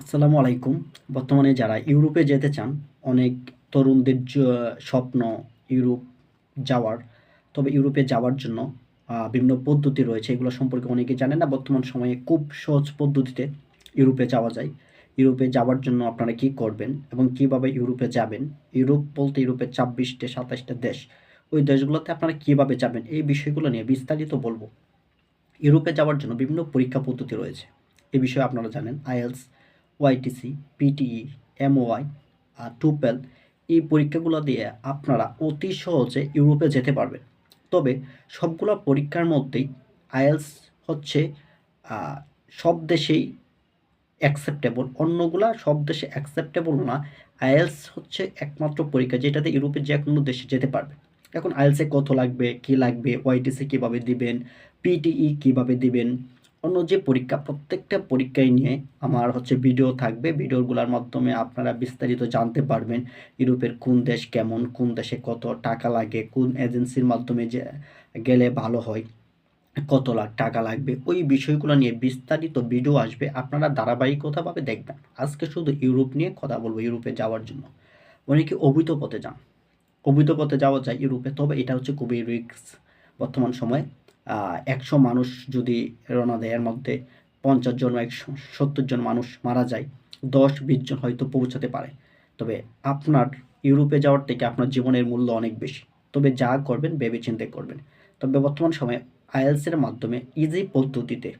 আসসালামু আলাইকুম। বর্তমানে যারা ইউরোপে যেতে চান, অনেক তরুণদের স্বপ্ন ইউরোপ যাওয়ার। তবে ইউরোপে যাওয়ার জন্য বিভিন্ন পদ্ধতি রয়েছে। এগুলো সম্পর্কে অনেকে জানে না। বর্তমান সময়ে খুব সহজ পদ্ধতিতে ইউরোপে যাওয়া যায়। ইউরোপে যাওয়ার জন্য আপনারা কি করবেন এবং কীভাবে ইউরোপে যাবেন? ইউরোপ বলতে ইউরোপের ছাব্বিশটা, সাতাশটা দেশ। ওই দেশগুলোতে আপনারা কীভাবে যাবেন? এই বিষয়গুলো নিয়ে বিস্তারিত বলব। ইউরোপে যাওয়ার জন্য বিভিন্ন পরীক্ষা পদ্ধতি রয়েছে। এ বিষয়ে আপনারা জানেন। আইএলস ওয়াইটিসি পিটিই এমওআই আর টুপেল এই পরীক্ষাগুলো দিয়ে আপনারা অতি সহজে ইউরোপে যেতে পারবেন। তবে সবগুলো পরীক্ষার মধ্যেই আইএলস হচ্ছে সব দেশেই অ্যাকসেপ্টেবল অন্যগুলা সব দেশে অ্যাকসেপ্টেবল না। আইএলস হচ্ছে একমাত্র পরীক্ষা যেটাতে ইউরোপের যে কোনো দেশে যেতে পারবে। এখন আইএলসে কত লাগবে, কি লাগবে ওয়াইটিসি কীভাবে দিবেন পিটিই কীভাবে দিবেন অন্য যে পরীক্ষা, প্রত্যেকটা পরীক্ষায় নিয়ে আমার হচ্ছে ভিডিও থাকবে। ভিডিওগুলোর মাধ্যমে আপনারা বিস্তারিত জানতে পারবেন ইউরোপের কোন দেশ কেমন, কোন দেশে কত টাকা লাগে, কোন এজেন্সির মাধ্যমে যে গেলে ভালো হয়, কত লাখ টাকা লাগবে, ওই বিষয়গুলো নিয়ে বিস্তারিত ভিডিও আসবে। আপনারা ধারাবাহিকতাভাবে দেখবেন। আজকে শুধু ইউরোপ নিয়ে কথা বলব, ইউরোপে যাওয়ার জন্য। অনেকে অবৈধ পথে যান? অবৈধ পথে যাওয়া যায় ইউরোপে? তবে এটা হচ্ছে খুবই রিস্ক বর্তমান সময়ে। একশো মানুষ যদি রওনা দেয়, এর মধ্যে পঞ্চাশ জন একশো সত্তর জন মানুষ মারা যায়, দশ বিশ জন হয়তো পৌঁছাতে পারে। তবে আপনার ইউরোপে যাওয়ার থেকে আপনার জীবনের মূল্য অনেক বেশি। তবে যা করবেন ভেবে চিন্তে করবেন। তবে বর্তমান সময়ে আইএলসের মাধ্যমে ইজি পদ্ধতিতে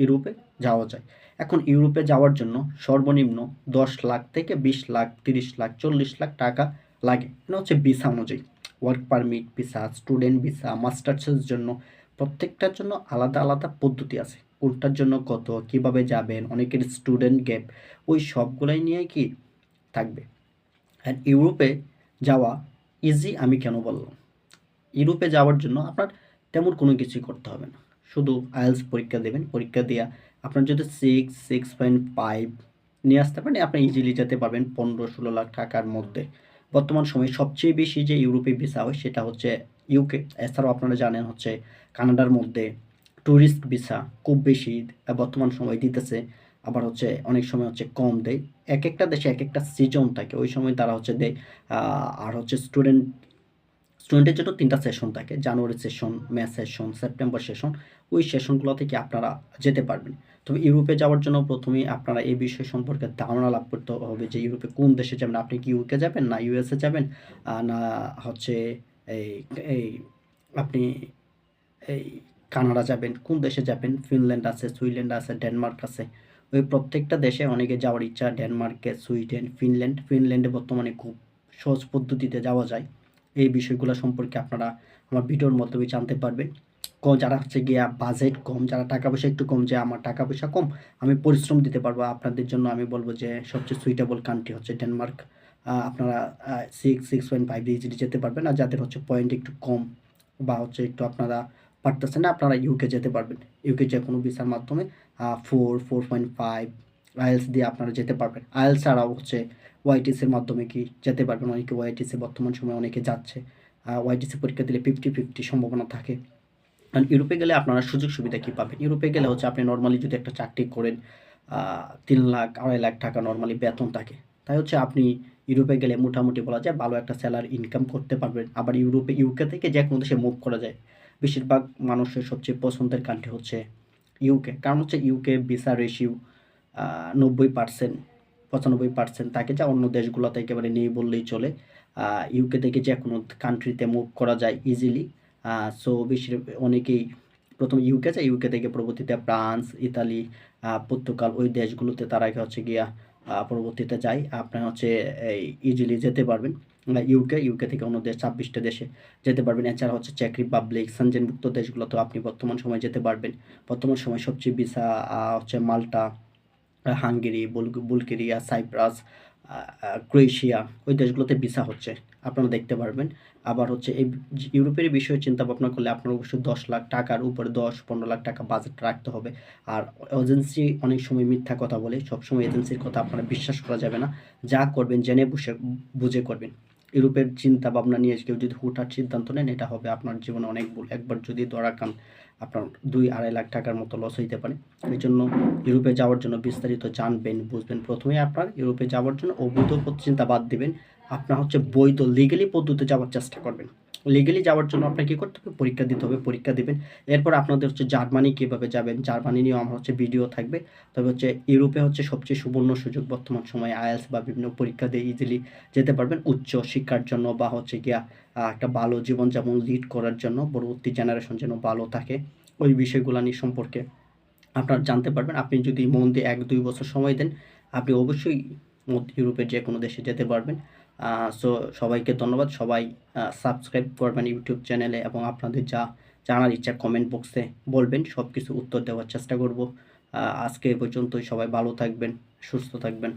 ইউরোপে যাওয়া যায়। এখন ইউরোপে যাওয়ার জন্য সর্বনিম্ন দশ লাখ থেকে বিশ লাখ, তিরিশ লাখ, চল্লিশ লাখ টাকা লাগে। এটা হচ্ছে ভিসা অনুযায়ী। Work permit visa student visa মাস্টার্সের জন্য প্রত্যেকটার জন্য আলাদা আলাদা পদ্ধতি আছে। কোনটার জন্য কত, কীভাবে যাবেন, অনেকের স্টুডেন্ট গ্যাপ ওই সবগুলাই নিয়ে কি থাকবে। আর ইউরোপে যাওয়া ইজি আমি কেন বললাম? ইউরোপে যাওয়ার জন্য আপনার তেমন কোনো কিছুই করতে হবে না। শুধু আইএলস পরীক্ষা দেবেন, পরীক্ষা দেওয়া আপনার যদি সিক্স সিক্স পয়েন্ট ফাইভ নিয়ে আসতে পারেন, আপনি ইজিলি যেতে পারবেন পনেরো, ষোলো লাখ টাকার মধ্যে। বর্তমান সময়ে সবচেয়ে বেশি যে ইউরোপে ভিসা হয়, সেটা হচ্ছে ইউকে এছাড়াও আপনারা জানেন হচ্ছে কানাডার মধ্যে ট্যুরিস্ট ভিসা খুব বেশি বর্তমান সময় দিতেছে, আবার হচ্ছে অনেক সময় হচ্ছে কম দেয়। এক একটা দেশে এক একটা সিজন থাকে, ওই সময় তারা হচ্ছে দেয় আর হচ্ছে স্টুডেন্ট স্টুডেন্টের জন্য তিনটা সেশন থাকে January session May session September session ওই সেশনগুলো থেকে আপনারা যেতে পারবেন। তবে ইউরোপে যাওয়ার জন্য প্রথমেই আপনারা এই বিষয় সম্পর্কে ধারণা লাভ করতে হবে যে ইউরোপে কোন দেশে যাবেন? আপনি কি ইউকে যাবেন না ইউএসএ যাবেন? না হচ্ছে এই এই আপনি এই কানাডা যাবেন, কোন দেশে যাবেন? ফিনল্যান্ড আছে সুইডেন্ড আছে, ডেনমার্ক আছে। ওই প্রত্যেকটা দেশে অনেকে যাওয়ার ইচ্ছা, ডেনমার্কে, সুইডেন, ফিনল্যান্ড। ফিনল্যান্ডে বর্তমানে খুব সহজ পদ্ধতিতে যাওয়া যায়। এই বিষয়গুলো সম্পর্কে আপনারা আমার ভিডিওর মাধ্যমে জানতে পারবেন। ক যারা হচ্ছে গিয়া বাজেট কম, যারা টাকা পয়সা একটু কম যে আমার টাকা পয়সা কম, আমি পরিশ্রম দিতে পারব। আপনাদের জন্য আমি বলব যে সবচেয়ে সুইটেবল কান্ট্রি হচ্ছে ডেনমার্ক। আপনারা six six point five easily যেতে পারবেন, আর যাদের হচ্ছে পয়েন্ট একটু কম বা হচ্ছে একটু আপনারা পারতেছেন না, আপনারা ইউকে যেতে পারবেন। ইউকে যে কোনো ভিসার মাধ্যমে four four point five IELTS দিয়ে আপনারা যেতে পারবেন। আইএলস ছাড়াও হচ্ছে ওয়াইটিসির মাধ্যমে কি যেতে পারবেন? অনেকে ওয়াইটিসি বর্তমান সময়ে অনেকে যাচ্ছে। ওয়াইটিসি পরীক্ষা দিলে ফিফটি ফিফটি সম্ভাবনা থাকে। কারণ ইউরোপে গেলে আপনারা সুযোগ সুবিধা কী পাবেন? ইউরোপে গেলে হচ্ছে আপনি নর্মালি যদি একটা চাকরি করেন তিন লাখ, আড়াই লাখ টাকা নর্মালি বেতন থাকে। তাই হচ্ছে আপনি ইউরোপে গেলে মোটামুটি বলা যায় ভালো একটা স্যালারি ইনকাম করতে পারবেন আবার ইউরোপে ইউকে থেকে যে কোনো দেশে মুভ করা যায়, বেশিরভাগ মানুষের সবচেয়ে পছন্দের কান্ট্রি হচ্ছে ইউকে কারণ হচ্ছে ইউকে ভিসা রেশিও নব্বই পার্সেন্ট পঁচানব্বই পার্সেন্ট থাকে যা অন্য দেশগুলোতে একেবারে নেই বললেই চলে। ইউকে থেকে যে কোনো কান্ট্রিতে মুভ করা যায় ইজিলি সো বেশির অনেকেই প্রথমে ইউকে যায় ইউকে থেকে পরবর্তীতে ফ্রান্স ইতালি পর্তুগাল ওই দেশগুলোতে তারা হচ্ছে গিয়া পরবর্তীতে যাই, আপনার হচ্ছে ইজিলি যেতে পারবেন। ইউকে ইউকে থেকে অন্য দেশ, ছাব্বিশটা দেশে যেতে পারবেন। এছাড়া হচ্ছে চেক রিপাবলিক সানজেনভুক্ত দেশগুলোতেও আপনি বর্তমান সময়ে যেতে পারবেন। বর্তমান সময় সবচেয়ে বিসা হচ্ছে মাল্টা হাঙ্গেরি বুল- বুলগেরিয়া, সাইপ্রাস ক্রোয়েশিয়া, ওই দেশগুলোতে বিসা হচ্ছে। আপনারা দেখতে পারবেন। আবার হচ্ছে এই ইউরোপের বিষয়ে চিন্তা ভাবনা করলে আপনার অবশ্যই দশ লাখ টাকার উপরে দশ, পনেরো লাখ টাকা বাজেট রাখতে হবে। আর এজেন্সি অনেক সময় মিথ্যা কথা বলে, সবসময় এজেন্সির কথা আপনারা বিশ্বাস করা যাবে না। যা করবেন, জেনে বুঝে বুঝে করবেন। ইউরোপের চিন্তা ভাবনা নিয়ে কেউ যদি হুটহাট সিদ্ধান্ত নেন, এটা হবে আপনার জীবনে অনেক ভুল। একবার যদি ধরা খান, আপনার দুই, আড়াই লাখ টাকার মতো লস হইতে পারে। এই জন্য ইউরোপে যাওয়ার জন্য বিস্তারিত জানবেন, বুঝবেন। প্রথমেই আপনার ইউরোপে যাওয়ার জন্য অবৈধ চিন্তা বাদ দিবেন। আপনার হচ্ছে বৈধ লিগেলি পদ্ধতিতে যাওয়ার চেষ্টা করবেন। লিগেলি যাওয়ার জন্য আপনাকে কী করতে হবে? পরীক্ষা দিতে হবে, পরীক্ষা দিবেন। এরপর আপনাদের হচ্ছে জার্মানি কীভাবে যাবেন? জার্মানি নিয়েও আমার হচ্ছে ভিডিও থাকবে। তবে হচ্ছে ইউরোপে হচ্ছে সবচেয়ে সুবর্ণ সুযোগ বর্তমান সময়ে আইএলস বা বিভিন্ন পরীক্ষা দিয়ে ইজিলি যেতে পারবেন উচ্চ শিক্ষার জন্য বা হচ্ছে গিয়া একটা ভালো জীবনযাপন লিড করার জন্য, পরবর্তী জেনারেশন যেন ভালো থাকে, ওই বিষয়গুলো নিয়ে সম্পর্কে আপনার জানতে পারবেন। আপনি যদি মন দিয়ে এক দুই বছর সময় দেন, আপনি অবশ্যই মধ্য ইউরোপের যে কোনো দেশে যেতে পারবেন। সো সবাইকে ধন্যবাদ। সবাই সাবস্ক্রাইব করবেন ইউটিউব চ্যানেলে এবং আপনাদের যা জানার ইচ্ছা কমেন্ট বক্সে বলবেন সব কিছু উত্তর দেওয়ার চেষ্টা করব। আজকে এ পর্যন্তই। সবাই ভালো থাকবেন, সুস্থ থাকবেন।